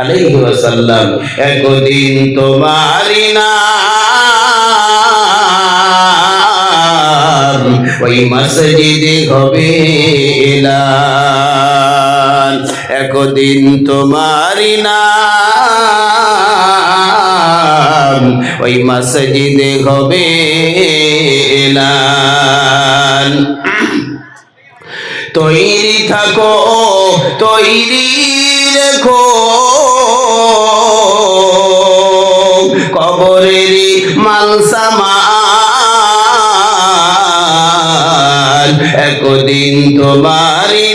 আলাইহি ওয়াসাল্লাম, একদিন তোমারি নাম ওই মসজিদে হবে একদিন তোমারি নাম ওই মসজিদে হবে তৈরি থাকো, তৈরি রেখো। কবরেরই মালসামা একদিন তোমারি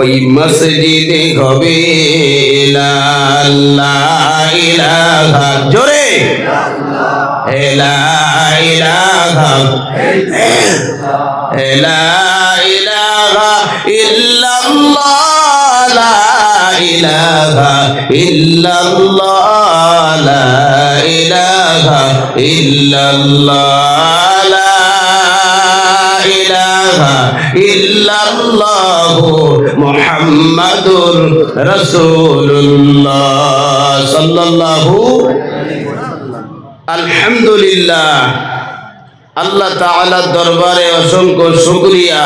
ওই মসজিদে হবে জোরে। এলা হেলা এলা ইল্লাল্লাহ, লা ইলাহা ইল্লাল্লাহ, লা ইলাহা ইল্লাল্লাহ, লা ইলাহা ইল্লাল্লাহ মুহাম্মাদুর রাসূলুল্লাহ সাল্লাল্লাহু আলহামদুলিল্লাহ। আল্লাহ তাআলার দরবারে অসংখ্য শুকরিয়া।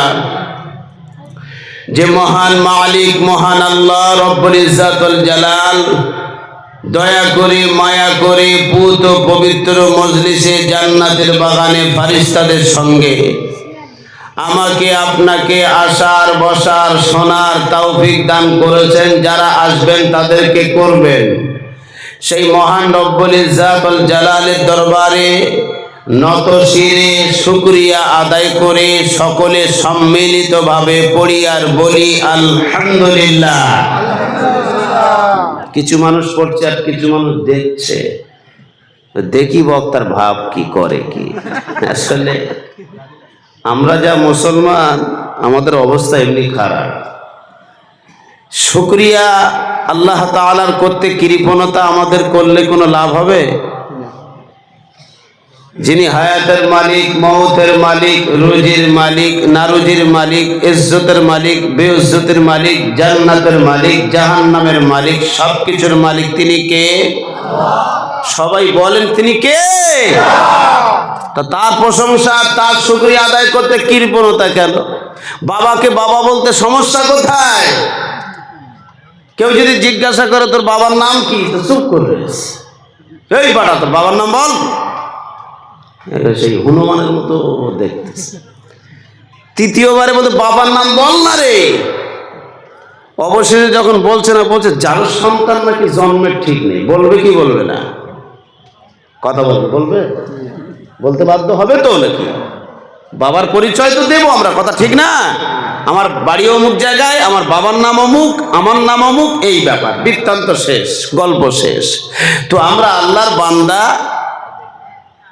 যে মহান মালিক, মহান আল্লাহ, রব্বুল ইজ্জাতুল জালাল, দয়া করে, মায়া করে পুত ও পবিত্র মজলিসে জান্নাতের বাগানে ফারিস্তাদের সঙ্গে আমাকে, আপনাকে আসার, বসার, শোনার তৌফিক দান করেছেন, যারা আসবেন তাদেরকে করবেন। সেই মহান রব্বুল ইজ্জাতুল জালালের দরবারে নত শিরে শুক্রিয়া আদায় করে সকলে সম্মিলিতভাবে পড়ি আর বলি, আলহামদুলিল্লাহ। কিছু মানুষ পড়ছে আর কিছু মানুষ দেখছে। দেখি বক্তার ভাব কি করে কি। আসলে আমরা যা মুসলমান, আমাদের অবস্থা এমনি খারাপ। শুক্রিয়া আল্লাহ তাআলার করতে কৃপণতা আমাদের করলে কোনো লাভ হবে? যিনি হায়াতের মালিক মৌতের মালিক, রুজির মালিক, নারুজির মালিক, ইজ্জতের মালিক বেউজ্জতের মালিক, জান্নাতের মালিক, জাহান্নামের মালিক সব কিছুর মালিক তিনি কে? সবাই বলেন তিনি কে? তার প্রশংসা, তার শুক্রিয়া আদায় করতে কৃপণতা কেন? বাবাকে বাবা বলতে সমস্যা কোথায়? কেউ যদি জিজ্ঞাসা করে তোর বাবার নাম কি? তো চুপ করবে এই বাড়া তোর বাবার নাম বল। সেই হনুমানের মতো দেখতেছে। তৃতীয়বারে বলতে বাবার নাম বল না রে। অবশেষে যখন বলছে না, বলছে, যার সন্তান নাকি জন্মের ঠিক নেই। বলবে কি বলবে না? কথা বলবে বলবে? বলতে বাধ্য হবে তো নাকি? বাবার পরিচয় তো দেবো আমরা, কথা ঠিক না? আমার বাড়ি অমুক জায়গায়, আমার বাবার নাম অমুক, আমার নাম অমুক, এই ব্যাপার। বৃত্তান্ত শেষ, গল্প শেষ। তো আমরা আল্লাহর বান্দা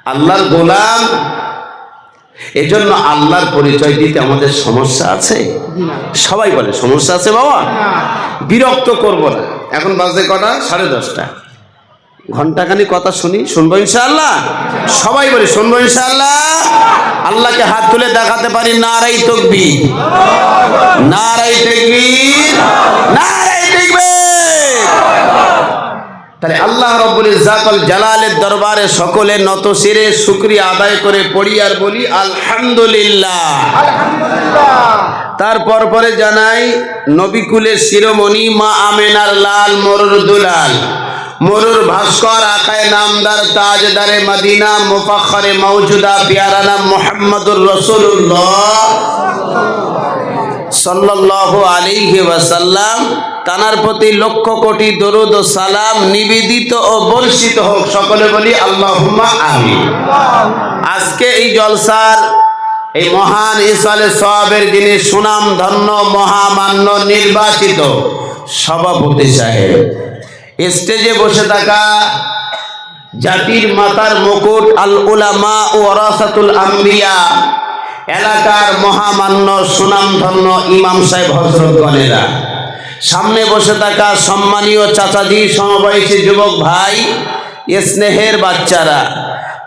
আল্লাহর গোলাম। এজন্য আল্লাহর পরিচয় দিতে আমাদের সমস্যা আছে? সবাই বলে, সমস্যা আছে বাবা? বিরক্ত করব না। এখন বাজে কটা? সাড়ে দশটা। ঘন্টাখানি কথা শুনি, শুনব ইনশাআল্লাহ? সবাই বলি, শুনব ইনশাআল্লাহ? আল্লাহকে হাত তুলে দেখাতে পারি, নারাই তকবি নারাই তকবীর? নারাই তকবীর! তাহলে আল্লাহ রব্বুল ইজ্জাতুল জালালের দরবারে সকলে নত শিরে শুকরিয়া আদায় করে পড়ি আর বলি আলহামদুলিল্লাহ। তারপর পরে জানাই নবিকুলের শিরোমণি মা আমেনার লাল মরুর দুলাল। মরুর ভাস্কর আকায় নামদার তাজদারে মদিনা মুফাখরে মৌজুদা পিয়ারা নাম মোহাম্মদুর রসুল্লাহ সাল্লাল্লাহু আলাইহি ওয়াসাল্লাম। তানার প্রতি লক্ষ কোটি দরুদ ও সালাম নিবেদিত ও বর্ষিত হোক। সকলে বলি আল্লাহুম্মা আমিন। আজকে এই জলসার এই মহান ইসালে সওয়াবের যিনি সুনাম ধন্য, মহামান্য, নির্বাচিত সভাপতি সাহেব। স্টেজে বসে থাকা জাতির মাতার মুকুট আল উলামা ও ওরাসাতুল আম্বিয়া এলাকার মহামান্য, সুনামধন্য ইমাম সাহেব হজরতগণেরা সামনে বসে থাকা সম্মানীয় চাচাজি, সমবয়সী যুবক ভাই স্নেহের বাচ্চারা,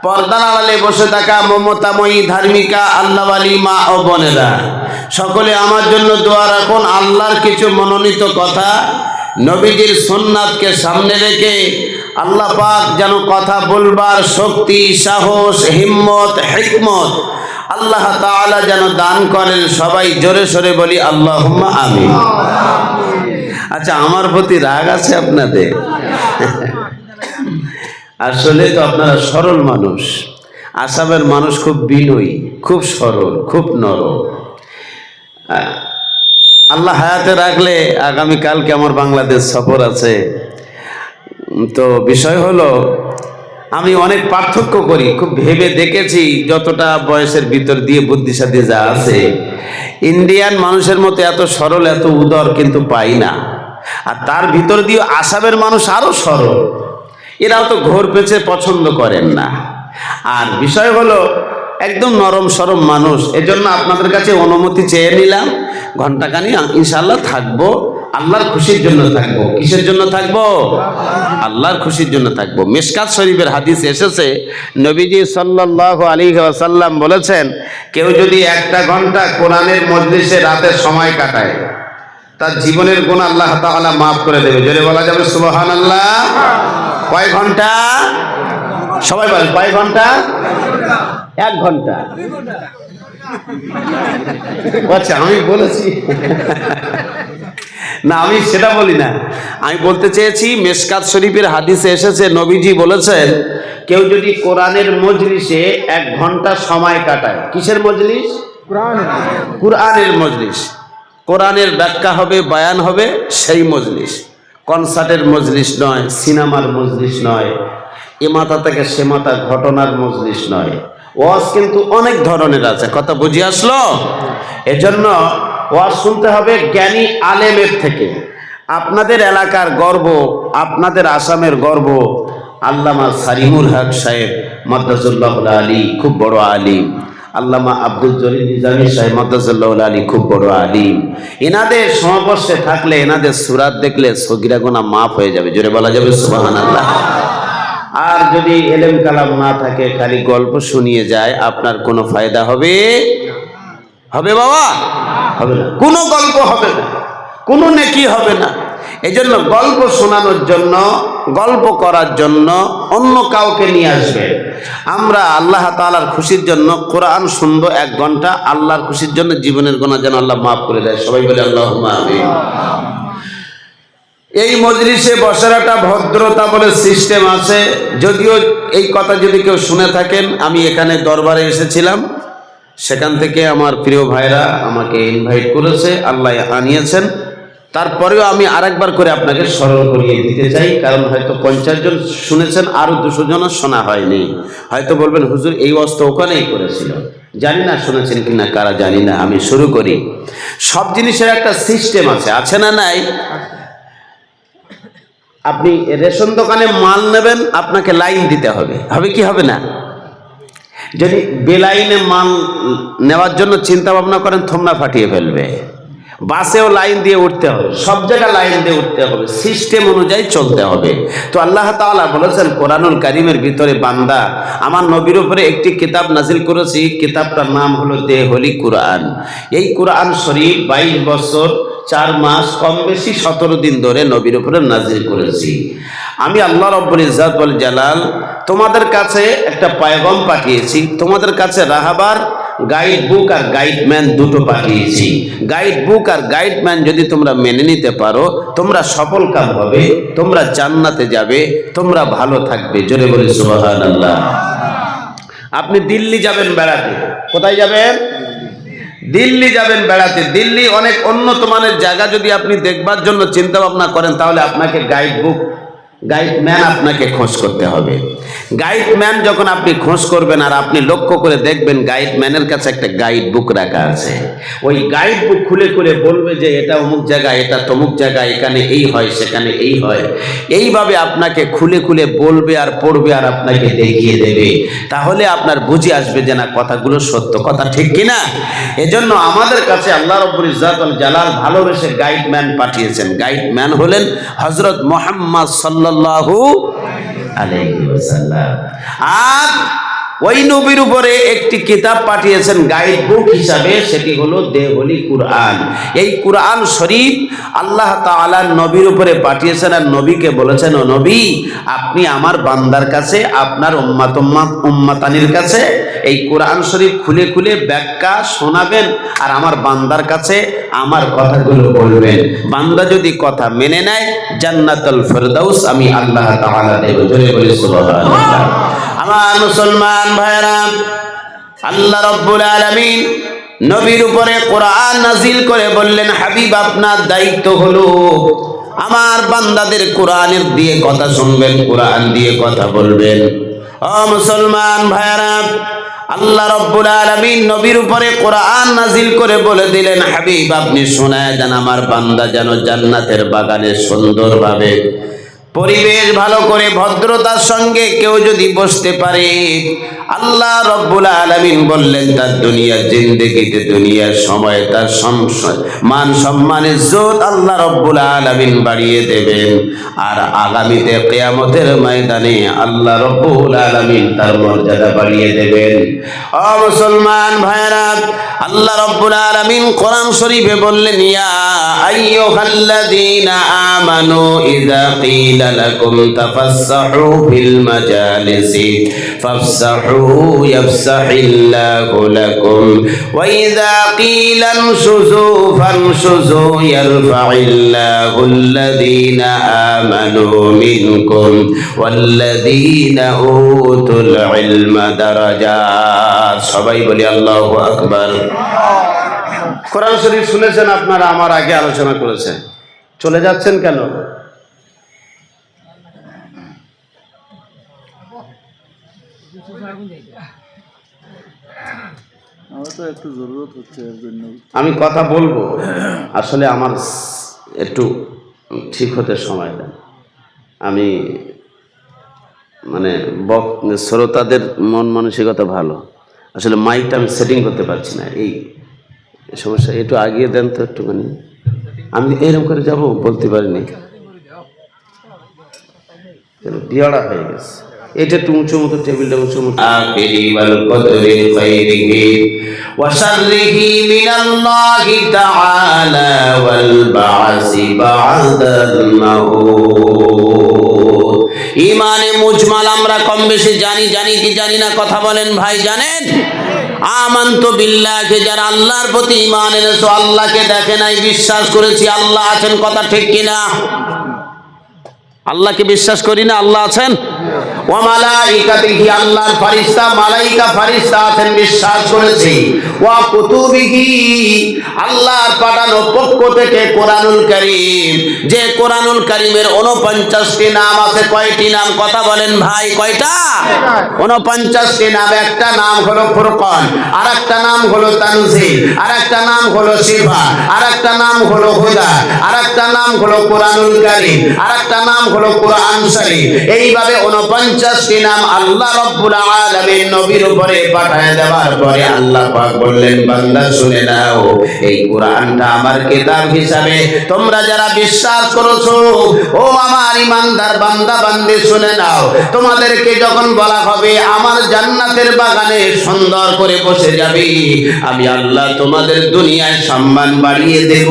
পর্দার আড়ালে বসে থাকা মমতাময়ী ধার্মিকা, আল্লাহওয়ালি মা ও বোনেরা, সকলে আমার জন্য দোয়া রাখুন, আল্লাহর কিছু মনোনীত কথা নবীজির সোননাথকে সামনে রেখে আল্লাহ পাক যেন কথা বলবার শক্তি, সাহস, হিম্মত, হিকমত আল্লাহ তাআলা যেন দান করেন, সবাই জোরে সরে বলি আল্লাহ আমিন। আচ্ছা আমার প্রতি রাগ আছে আপনাদের? আসলে তো আপনারা সরল মানুষ। আসামের মানুষ খুব বিনয়ী, খুব সরল, খুব নরম। আল্লাহ হায়াতে রাখলে আগামীকালকে আমার বাংলাদেশ সফর আছে। তো বিষয় হলো, আমি অনেক পার্থক্য করি, খুব ভেবে দেখেছি যতটা বয়সের ভিতর দিয়ে বুদ্ধিসাদি যা আছে। ইন্ডিয়ান মানুষের মতো এত সরল, এত উদর কিন্তু পাই না। আর তার ভিতর দিয়ে আসামের মানুষ আরও সরল। এরাও তো ঘোর পেঁচে পছন্দ করেন না। আর বিষয় হলো, একদম নরম সরম মানুষ। এজন্য আপনাদের কাছে অনুমতি চেয়ে নিলাম। ঘন্টাখানি ইনশাল্লাহ থাকব। আল্লাহর খুশির জন্য থাকব। কিসের জন্য থাকব? আল্লাহর খুশির জন্য থাকব। মিশকাত শরীফের হাদিস এসেছে। নবীজি সাল্লাল্লাহু আলী ওয়াসাল্লাম বলেছেন, কেউ যদি একটা ঘণ্টা কোরআনের মজলিসে রাতের সময় কাটায় তার জীবনের গুণ আল্লাহ তাআলা মাফ করে দেবে। জোরে বলা যাবে সুবহানাল্লাহ। কয় ঘণ্টা? সবাই বলেন কয় ঘণ্টা? এক ঘণ্টা। আচ্ছা আমি বলেছি। না আমি সেটা বলি না। আমি বলতে চেয়েছি মেশকাত শরীফের হাদিসে এসেছে নবীজি বলেছেন কেউ যদি কোরআনের মজলিসে এক ঘণ্টা সময় কাটায় কিসের মজলিস। কোরআনের মজলিস। কোরআনের ব্যাখ্যা হবে, বায়ান হবে সেই মজলিস। কনসার্টের মজলিস নয়, সিনেমার মজলিস নয়, এ মাথা থেকে সে মাথা ঘটনার মজলিস নয়। ওয়াজ কিন্তু অনেক ধরনের আছে, কথা বুঝে আসলো? এজন্য ওয়াজ শুনতে হবে জ্ঞানী আলেমের থেকে। আপনাদের এলাকার গর্ব, আপনাদের আসামের গর্ব, আল্লামা সারিমুল হক সাহেব মাদ্রাজুল্লাহ আলী, খুব বড় আলিম। আল্লামা আব্দুল জলিল নিজামী সাহেব মাদ্রাজুল্লাহ আলী খুব বড় আলিম। এনাদের সমাবর্ষে থাকলে, এনাদের সুরাত দেখলে সগিরা গোনা মাফ হয়ে যাবে। জোরে বলা যাবে সুবাহান আল্লাহ আর যদি এলেম কালাম না থাকে, খালি গল্প শুনিয়ে যায়, আপনার কোনো ফায়দা হবে? হবে বাবা? হবে না। কোনো গল্প হবে না। কোনো নেকি হবে না। এই জন্য গল্প শোনানোর জন্য, গল্প করার জন্য অন্য কাউকে নিয়ে আসবে। আমরা আল্লাহ তাআলার খুশির জন্য কোরআন শুনব এক ঘণ্টা, আল্লাহর খুশির জন্য জীবনের গোনা যেন আল্লাহ মাফ করে দেয়। সবাই বলে আল্লাহ এই মজলিসে বসার একটা ভদ্রতা বলে সিস্টেম আছে। যদিও এই কথা যদি কেউ শুনে থাকেন, আমি এখানে দরবারে এসেছিলাম। সেখান থেকে আমার প্রিয় ভাইরা আমাকে ইনভাইট করেছে, আল্লাহ আনিয়েছেন। তারপরেও আমি আরেকবার করে আপনাকে স্মরণ করিয়ে দিতে চাই, কারণ হয়তো পঞ্চাশ জন শুনেছেন আরও দুশো জন শোনা হয়নি। হয়তো বলবেন, হুজুর, এই অস্ত্র ওখানেই করেছিল। জানি না শুনেছেন কিনা, কারা জানি না, আমি শুরু করি। সব জিনিসের একটা সিস্টেম আছে আছে না নাই? আপনি রেশন দোকানে মাল নেবেন, আপনাকে লাইন দিতে হবে। হবে কি হবে না? যদি বেলাইনে মাল নেওয়ার জন্য চিন্তা ভাবনা করেন, থমনা ফাটিয়ে ফেলবে। বাসেও লাইন দিয়ে উঠতে হবে, সব জায়গায় লাইন দিয়ে উঠতে হবে, সিস্টেম অনুযায়ী চলতে হবে। তো আল্লাহ তাআলা বলেছেন, কোরআনুল কারিমের ভিতরে বান্দা, আমার নবীর উপরে একটি কিতাব নাজিল করেছি কিতাবটার নাম হলো দে হলি কোরআন। এই কোরআন শরীফ বাইশ বছর, চার মাস কম বেশি সতেরো দিন ধরে নবীর উপরে নাজিল করেছি। আমি আল্লাহ রব্বুল ইজাত বল জালাল তোমাদের কাছে একটা পায়গম পাঠিয়েছি, তোমাদের কাছে রাহাবার গাইড বুক আর গাইডম্যান দুটো পাঠিয়েছি। গাইড বুক আর গাইডম্যান যদি তোমরা মেনে নিতে পারো, তোমরা সফল কাম হবে, তোমরা জান্নাতে যাবে, তোমরা ভালো থাকবে। জোরে বলি সুবহানাল্লাহ। আপনি দিল্লি যাবেন বেড়াতে। কোথায় যাবেন? দিল্লি যাবেন বেড়াতে। দিল্লি অনেক উন্নত মানের জায়গা যদি আপনি দেখবার জন্য চিন্তা ভাবনা করেন, তাহলে আপনাকে গাইড বুক গাইডম্যান আপনাকে খোঁজ করতে হবে। গাইডম্যান যখন আপনি খোঁজ করবেন আর আপনি লক্ষ্য করে দেখবেন গাইডম্যানের কাছে একটা গাইড বুক রাখা আছে। ওই গাইড বুক খুলে খুলে বলবে যে, এটা অমুক জায়গা এটা তমুক জায়গা এখানে এই হয়, সেখানে এই হয়। এইভাবে আপনাকে খুলে খুলে বলবে আর পড়বে আর আপনাকে দেখিয়ে দেবে। তাহলে আপনার বুঝে আসবে যে, না, কথাগুলো সত্য, কথা ঠিক কিনা? এজন্য আমাদের কাছে আল্লাহ রব্বুল ইজ্জাতুল জালাল ভালোবেসে গাইডম্যান পাঠিয়েছেন। গাইডম্যান হলেন হজরত মোহাম্মদ সাল্লাল্লাহু আলাইহি ওয়াসাল্লাম। আর ওই নবীর উপরে একটি কিতাব পাঠিয়েছেন গাইড বুক হিসাবে, সেটি হলো দেহলি কুরআন। এই কুরআন শরীফ আল্লাহ তাআলা নবীর উপরে পাঠিয়েছেন আর নবীকে বলেছেন, ও নবী, আপনি আমার বান্দার কাছে, আপনার উম্মাত উম্মাতানির কাছে এই কোরআন শরীফ খুলে খুলে ব্যাখ্যা শোনাবেন আর আমার বান্দার কাছে আমার কথাগুলো বলবেন। বান্দা যদি কথা মেনে নেয়, জান্নাতুল ফেরদাউস আমি আল্লাহ তাআলা দেব। জোরে বলি সুবহানাল্লাহ। আমার মুসলমান ভাইরা আল্লাহ রব্বুল আলামিন নবীর উপরে কোরআন নাজিল করে বললেন, হাবিব, আপনার দায়িত্ব হলো আমার বান্দাদের কোরআনের দিয়ে কথা শুনবেন, কোরআন দিয়ে কথা বলবেন। ও মুসলমান ভাইরা আল্লাহ রব্বুল আলামিন নবীর উপরে কোরআন নাজিল করে বলে দিলেন, হাবিব, আপনি শোনায় দেন আমার বান্দা যেন জান্নাতের বাগানে সুন্দরভাবে পরিবেশ ভালো করে ভদ্রতার সঙ্গে কেউ যদি বসতে পারে, আল্লাহ রব্বুল আলামিন বললেন, তার দুনিয়ার জিন্দেগিতে, দুনিয়ার সময় তার মান সম্মানের জোর আল্লাহ রব্বুল আলামিন বাড়িয়ে দেবেন। আর আগামীতে কেয়ামতের ময়দানে আল্লাহ রব্বুল আলামিন তার মর্যাদা বাড়িয়ে দেবেন। ও মুসলমান ভাইরা আল্লাহ রব্বুল আলামিন কোরআন শরীফে বললেন, ইয়া আইয়ো আইয়ুহাল্লাযীনা আমানু ইযা قيل لكم تفسحوا في المجالس فافسحوا يفسح الله لكم وإذا قيل انشزوا فانشزوا يرفع الله الذين آمنوا منكم والذين أوتوا العلم درجات সবাই বলি আল্লাহু আকবার কোরআন শরীফ শুনেছেন আপনারা আমার আগে আলোচনা করেছেন চলে যাচ্ছেন কেন আমি কথা বলব। আসলে আমার একটু ঠিক হতে সময় দেন আমি মানে বক শ্রোতাদের মন মানসিকতা ভালো। আসলে মাইকটা আমি সেটিং করতে পারছি না। এই সমস্যা একটু আগিয়ে দেন তো একটুখানি। আমি এরকম করে যাব বলতে পারিনি। বিয়াড়া হয়ে গেছে। এটা একটু উঁচু মতো, টেবিলটা উঁচু মতো। আখিরি ওয়াল কদরি খাইরিহি ওয়া শাররিহি মিনাল্লাহি তাআলা ওয়াল বা'সি বা'দাল ইমানে মুজমাল আমরা কম বেশি জানি জানি কি জানি না, কথা বলেন ভাই জানেন? আমান্ত বিল্লাহকে যারা আল্লাহর প্রতি ইমান এনেছো, আল্লাহকে দেখে নাই, বিশ্বাস করেছি, আল্লাহ আছেন, কথা ঠিক কিনা? আল্লাহকে বিশ্বাস করি না, আল্লাহ আছেন? ও আল্লাহর ফারিস্তা, মালাইকা ফারিস্তা আছেন বিশ্বাস করেছি। ওয়া কুতুবিহি, আল্লাহর পাঠানো পক্ষ থেকে কোরআনুল কারীম। যে কোরআনুল কারীমের 49টি নাম আছে, কয়টি নাম কথা বলেন ভাই, কয়টা? 49টি নাম, একটা নাম হলো ফুরকান, আরেকটা নাম হলো তানজিল, আরেকটা নাম হলো শিফা, আরেকটা নাম হলো হুদা, আরেকটা নাম হলো কোরআনুল কারীম, আরেকটা নাম হলো কোরআন শরীফ। এইভাবে 49টি নাম আল্লাহ রব্বুল আলামিন নবীর উপরে পাঠায় দেওয়ার পরে আল্লাহ পাক বললেন, বান্দা, শুনে নাও, এই কোরআনটা আমার কিতাব হিসাবে তোমরা যারা বিশ্বাস করেছ, ও আমার ইমানদার বান্দা, বান্দে, শুনে নাও, তোমাদেরকে যখন বলা হবে, আমার জান্নাতের বাগানে সুন্দর করে বসে যাবে, আমি আল্লাহ তোমাদের দুনিয়ায় সম্মান বাড়িয়ে দেব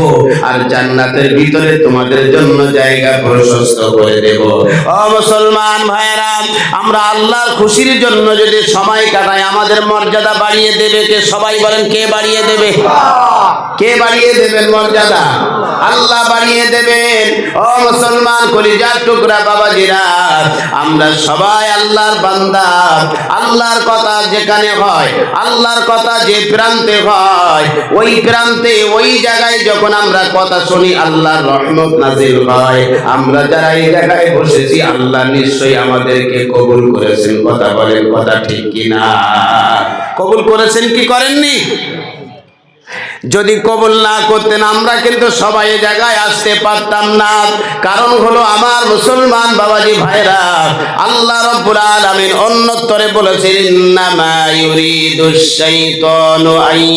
আর জান্নাতের ভিতরে তোমাদের জন্য জায়গা প্রশস্ত করে দেব। ও মুসলমান ভাইরা আমরা আল্লাহর খুশির জন্য যদি সময় কাটাই, আমাদের মর্যাদা বাড়িয়ে দেবে কে? সবাই বলেন, কে বাড়িয়ে দেবে? কে বাড়িয়ে দেবেন মর্যাদা? আল্লাহ বাড়িয়ে দেবেন। ও মুসলমান, কলিজার টুকরা বাবাজিরা, আমরা সবাই আল্লাহর বান্দা। আল্লাহর কথা যেখানে হয়, আল্লাহর কথা যে প্রান্তে হয়, ওই প্রান্তে, ওই জায়গায় যখন আমরা কথা শুনি, আল্লাহর রহমত নাজিল হয়। আমরা যারা এই জায়গায় বসেছি, আল্লাহ নিশ্চয়ই আমাদেরকে কবুল করেছেন, কথা বলেন, কথা ঠিক কিনা? কবুল করেছেন কি করেননি? যদি কবুল না করতেন, আমরা কিন্তু সবাই জায়গায় আসতে পারতাম না। কারণ হলো আমার মুসলমান বাবাজি ভাইরা, আল্লাহ রব্বুল আলামিন অন্যতরে বলেছেন, ইন্নামা ইউরিদুশ শাইতানু আই